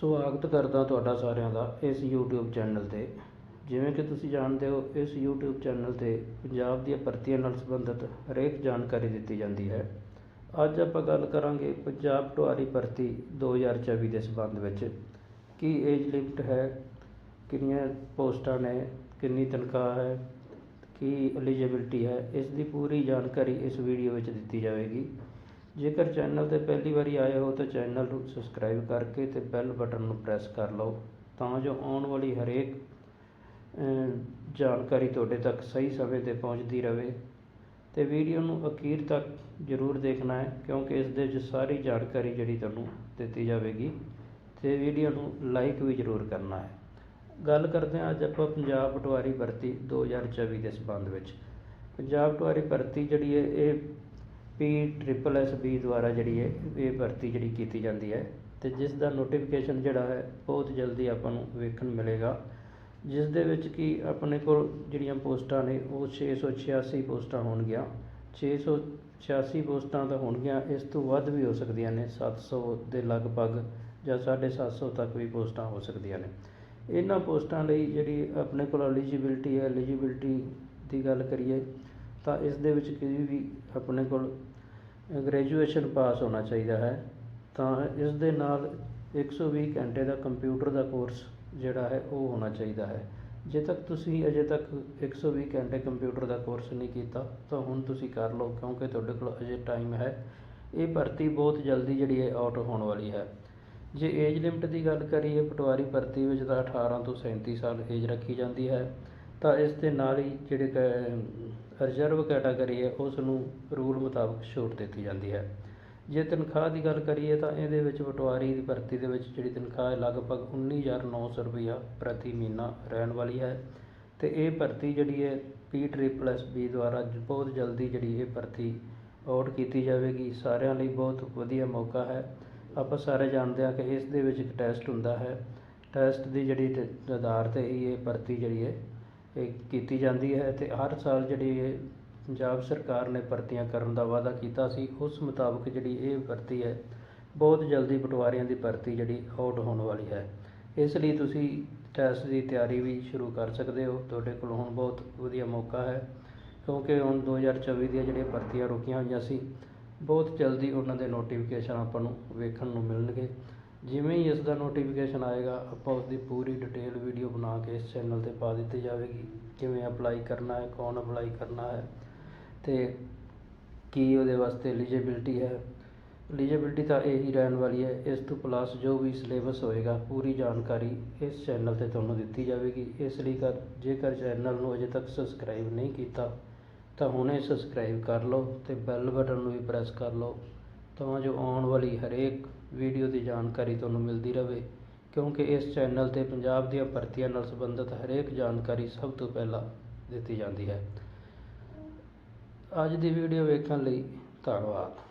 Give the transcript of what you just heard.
ਸਵਾਗਤ ਕਰਦਾ ਤੁਹਾਡਾ ਸਾਰਿਆਂ ਦਾ ਇਸ YouTube ਚੈਨਲ ਤੇ। ਜਿਵੇਂ ਕਿ ਤੁਸੀਂ ਜਾਣਦੇ ਹੋ, ਇਸ YouTube ਚੈਨਲ ਤੇ ਪੰਜਾਬ ਦੀਆਂ ਭਰਤੀਆਂ ਨਾਲ ਸੰਬੰਧਿਤ ਹਰੇਕ ਜਾਣਕਾਰੀ ਦਿੱਤੀ ਜਾਂਦੀ ਹੈ। ਅੱਜ ਆਪਾਂ ਗੱਲ ਕਰਾਂਗੇ ਪੰਜਾਬ ਢੁਆਰੀ ਭਰਤੀ 2024 ਦੇ ਸੰਬੰਧ ਵਿੱਚ। ਕੀ ਏਜ ਲਿਮਟ ਹੈ? ਕਿੰਨੀਆਂ ਪੋਸਟਾਂ ਨੇ? ਕਿੰਨੀ ਤਨਖਾਹ ਹੈ? ਕੀ ਐਲੀਜੀਬਿਲਟੀ ਹੈ? ਇਸ ਦੀ ਪੂਰੀ ਜਾਣਕਾਰੀ ਇਸ ਵੀਡੀਓ ਵਿੱਚ ਦਿੱਤੀ ਜਾਵੇਗੀ। ਜੇਕਰ ਚੈਨਲ ਤੇ ਪਹਿਲੀ ਵਾਰੀ ਆਏ ਹੋ ਤਾਂ ਚੈਨਲ ਨੂੰ ਸਬਸਕ੍ਰਾਈਬ ਕਰਕੇ ਤੇ ਬੈਲ ਬਟਨ ਨੂੰ ਪ੍ਰੈਸ ਕਰ ਲਓ ਤਾਂ ਜੋ ਆਉਣ ਵਾਲੀ ਹਰੇਕ ਜਾਣਕਾਰੀ ਤੁਹਾਡੇ ਤੱਕ ਸਹੀ ਸਮੇਂ ਤੇ ਪਹੁੰਚਦੀ ਰਹੇ। ਤੇ ਵੀਡੀਓ ਨੂੰ ਅਖੀਰ ਤੱਕ ਜ਼ਰੂਰ ਦੇਖਣਾ ਹੈ, ਕਿਉਂਕਿ ਇਸ ਦੇ ਵਿੱਚ ਸਾਰੀ ਜਾਣਕਾਰੀ ਜਿਹੜੀ ਤੁਹਾਨੂੰ ਦਿੱਤੀ ਜਾਵੇਗੀ। ਤੇ ਵੀਡੀਓ ਨੂੰ ਲਾਈਕ ਵੀ ਜ਼ਰੂਰ ਕਰਨਾ ਹੈ। ਗੱਲ ਕਰਦੇ ਹਾਂ ਅੱਜ ਆਪਾਂ ਪੰਜਾਬ ਪਟਵਾਰੀ ਭਰਤੀ 2024 ਦੇ ਸੰਬੰਧ ਵਿੱਚ। ਪੰਜਾਬ ਪਟਵਾਰੀ ਭਰਤੀ ਜਿਹੜੀ ਹੈ, ਇਹ ਪੀ ਟ੍ਰਿਪਲ ਐਸ ਬੀ ਦੁਆਰਾ ਜਿਹੜੀ ਹੈ, ਇਹ ਭਰਤੀ ਜਿਹੜੀ ਕੀਤੀ ਜਾਂਦੀ ਹੈ ਤੇ ਜਿਸ ਦਾ ਨੋਟੀਫਿਕੇਸ਼ਨ ਜਿਹੜਾ ਹੈ, ਬਹੁਤ ਜਲਦੀ ਆਪਾਂ ਨੂੰ ਵੇਖਣ ਮਿਲੇਗਾ। ਜਿਸ ਦੇ ਵਿੱਚ ਕਿ ਆਪਣੇ ਕੋਲ ਜਿਹੜੀਆਂ ਪੋਸਟਾਂ ਨੇ, ਉਹ 686 ਪੋਸਟਾਂ ਹੋਣਗੀਆਂ। 686 ਪੋਸਟਾਂ ਤਾਂ ਹੋਣਗੀਆਂ, ਇਸ ਤੋਂ ਵੱਧ ਵੀ ਹੋ ਸਕਦੀਆਂ ਨੇ 700 ਦੇ ਲਗਭਗ ਜਾਂ 750 ਤੱਕ ਵੀ ਪੋਸਟਾਂ ਹੋ ਸਕਦੀਆਂ ਨੇ। ਇਹਨਾਂ ਪੋਸਟਾਂ ਲਈ ਜਿਹੜੀ ਆਪਣੇ ਕੋਲ ਐਲੀਜੀਬਿਲਟੀ ਹੈ ਐਲੀਜੀਬਿਲਟੀ ਦੀ ਗੱਲ ਕਰੀਏ ਤਾਂ ਇਸ ਦੇ ਵਿੱਚ ਕਿਸੇ ਵੀ ਆਪਣੇ ਕੋਲ ਗ੍ਰੈਜੂਏਸ਼ਨ ਪਾਸ ਹੋਣਾ ਚਾਹੀਦਾ ਹੈ, ਤਾਂ ਇਸ ਦੇ ਨਾਲ 120 ਘੰਟੇ ਦਾ ਕੰਪਿਊਟਰ ਦਾ ਕੋਰਸ ਜਿਹੜਾ ਹੈ ਉਹ ਹੋਣਾ ਚਾਹੀਦਾ ਹੈ। ਜੇ ਤੱਕ ਤੁਸੀਂ ਅਜੇ ਤੱਕ 120 ਘੰਟੇ ਕੰਪਿਊਟਰ ਦਾ ਕੋਰਸ ਨਹੀਂ ਕੀਤਾ, ਤਾਂ ਹੁਣ ਤੁਸੀਂ ਕਰ ਲਓ, ਕਿਉਂਕਿ ਤੁਹਾਡੇ ਕੋਲ ਅਜੇ ਟਾਈਮ ਹੈ। ਇਹ ਭਰਤੀ ਬਹੁਤ ਜਲਦੀ ਜਿਹੜੀ ਹੈ ਆਊਟ ਹੋਣ ਵਾਲੀ ਹੈ। ਜੇ ਏਜ ਲਿਮਟ ਦੀ ਗੱਲ ਕਰੀਏ, ਪਟਵਾਰੀ ਭਰਤੀ ਵਿੱਚ ਤਾਂ 18 ਤੋਂ 37 ਸਾਲ ਏਜ ਰੱਖੀ ਜਾਂਦੀ ਹੈ। ਤਾਂ ਇਸ ਦੇ ਨਾਲ ਹੀ ਜਿਹੜੇ ਰਿਜ਼ਰਵ ਕੈਟਾਗਰੀ ਹੈ ਉਸ ਨੂੰ ਰੂਲ ਮੁਤਾਬਕ ਛੋਟ ਦਿੱਤੀ ਜਾਂਦੀ ਹੈ। ਜੇ ਤਨਖਾਹ ਦੀ ਗੱਲ ਕਰੀਏ ਤਾਂ ਇਹਦੇ ਵਿੱਚ ਪਟਵਾਰੀ ਦੀ ਭਰਤੀ ਦੇ ਵਿੱਚ ਜਿਹੜੀ ਤਨਖਾਹ ਹੈ, ਲਗਭਗ 19900 ਰੁਪਇਆ ਪ੍ਰਤੀ ਮਹੀਨਾ ਰਹਿਣ ਵਾਲੀ ਹੈ। ਤੇ ਇਹ ਭਰਤੀ ਜਿਹੜੀ ਹੈ ਪੀ ਟ੍ਰਿਪਲ ਐਸ ਬੀ ਦੁਆਰਾ ਬਹੁਤ ਜਲਦੀ ਜਿਹੜੀ ਇਹ ਭਰਤੀ ਆਊਟ ਕੀਤੀ ਜਾਵੇਗੀ। ਸਾਰਿਆਂ ਲਈ ਬਹੁਤ ਵਧੀਆ ਮੌਕਾ ਹੈ। ਆਪਾਂ ਸਾਰੇ ਜਾਣਦੇ ਹਾਂ ਕਿ ਇਸ ਦੇ ਵਿੱਚ ਇੱਕ ਟੈਸਟ ਹੁੰਦਾ ਹੈ। ਟੈਸਟ ਦੀ ਜਿਹੜੀ ਟ- ਆਧਾਰ ਤੇ ਹੀ ਇਹ ਭਰਤੀ ਜਿਹੜੀ ਹੈ ਕੀਤੀ ਜਾਂਦੀ ਹੈ ਅਤੇ ਹਰ ਸਾਲ ਜਿਹੜੀ ਇਹ ਪੰਜਾਬ ਸਰਕਾਰ ਨੇ ਭਰਤੀਆਂ ਕਰਨ ਦਾ ਵਾਅਦਾ ਕੀਤਾ ਸੀ, ਉਸ ਮੁਤਾਬਕ ਜਿਹੜੀ ਇਹ ਭਰਤੀ ਹੈ, ਬਹੁਤ ਜਲਦੀ ਪਟਵਾਰੀਆਂ ਦੀ ਭਰਤੀ ਜਿਹੜੀ ਆਊਟ ਹੋਣ ਵਾਲੀ ਹੈ। ਇਸ ਲਈ ਤੁਸੀਂ ਟੈਸਟ ਦੀ ਤਿਆਰੀ ਵੀ ਸ਼ੁਰੂ ਕਰ ਸਕਦੇ ਹੋ। ਤੁਹਾਡੇ ਕੋਲ ਹੁਣ ਬਹੁਤ ਵਧੀਆ ਮੌਕਾ ਹੈ, ਕਿਉਂਕਿ ਹੁਣ 2024 ਦੀਆਂ ਜਿਹੜੀਆਂ ਭਰਤੀਆਂ ਰੁਕੀਆਂ ਹੋਈਆਂ ਸੀ, ਬਹੁਤ ਜਲਦੀ ਉਹਨਾਂ ਦੇ ਨੋਟੀਫਿਕੇਸ਼ਨ ਆਪਾਂ ਨੂੰ ਵੇਖਣ ਨੂੰ ਮਿਲਣਗੇ। ਜਿਵੇਂ ਹੀ ਇਸ ਦਾ ਨੋਟੀਫਿਕੇਸ਼ਨ ਆਏਗਾ, ਆਪਾਂ ਉਸ ਦੀ ਪੂਰੀ ਡਿਟੇਲ ਵੀਡੀਓ ਬਣਾ ਕੇ ਇਸ ਚੈਨਲ ਤੇ ਪਾ ਦਿੱਤੀ ਜਾਵੇਗੀ। ਕਿਵੇਂ ਅਪਲਾਈ ਕਰਨਾ ਹੈ, ਕੌਣ ਅਪਲਾਈ ਕਰਨਾ ਹੈ ਤੇ ਕੀ ਉਹਦੇ ਵਾਸਤੇ ਐਲੀਜੀਬਿਲਟੀ ਹੈ। ਐਲੀਜੀਬਿਲਟੀ ਤਾਂ ਇਹੀ ਰਹਿਣ ਵਾਲੀ ਹੈ। ਇਸ ਤੋਂ ਪਲੱਸ ਜੋ ਵੀ ਸਿਲੇਬਸ ਹੋਏਗਾ, ਪੂਰੀ ਜਾਣਕਾਰੀ ਇਸ ਚੈਨਲ ਤੇ ਤੁਹਾਨੂੰ ਦਿੱਤੀ ਜਾਵੇਗੀ। ਇਸ ਲਈ ਕਰ ਜੇਕਰ ਚੈਨਲ ਨੂੰ ਅਜੇ ਤੱਕ ਸਬਸਕ੍ਰਾਈਬ ਨਹੀਂ ਕੀਤਾ, ਤਾਂ ਹੁਣੇ ਸਬਸਕ੍ਰਾਈਬ ਕਰ ਲਓ ਤੇ ਬੈਲ ਬਟਨ ਨੂੰ ਵੀ ਪ੍ਰੈਸ ਕਰ ਲਓ। ਤਾਂ ਜੋ ਆਉਣ ਵਾਲੀ ਹਰੇਕ ਵੀਡੀਓ ਦੀ ਜਾਣਕਾਰੀ ਤੁਹਾਨੂੰ ਮਿਲਦੀ ਰਹੇ ਕਿਉਂਕਿ ਇਸ ਚੈਨਲ ਤੇ ਪੰਜਾਬ ਦੀਆਂ ਭਰਤੀਆਂ ਨਾਲ ਸੰਬੰਧਿਤ ਹਰੇਕ ਜਾਣਕਾਰੀ ਸਭ ਤੋਂ ਪਹਿਲਾਂ ਦਿੱਤੀ ਜਾਂਦੀ ਹੈ। ਅੱਜ ਦੀ ਵੀਡੀਓ ਵੇਖਣ ਲਈ ਧੰਨਵਾਦ।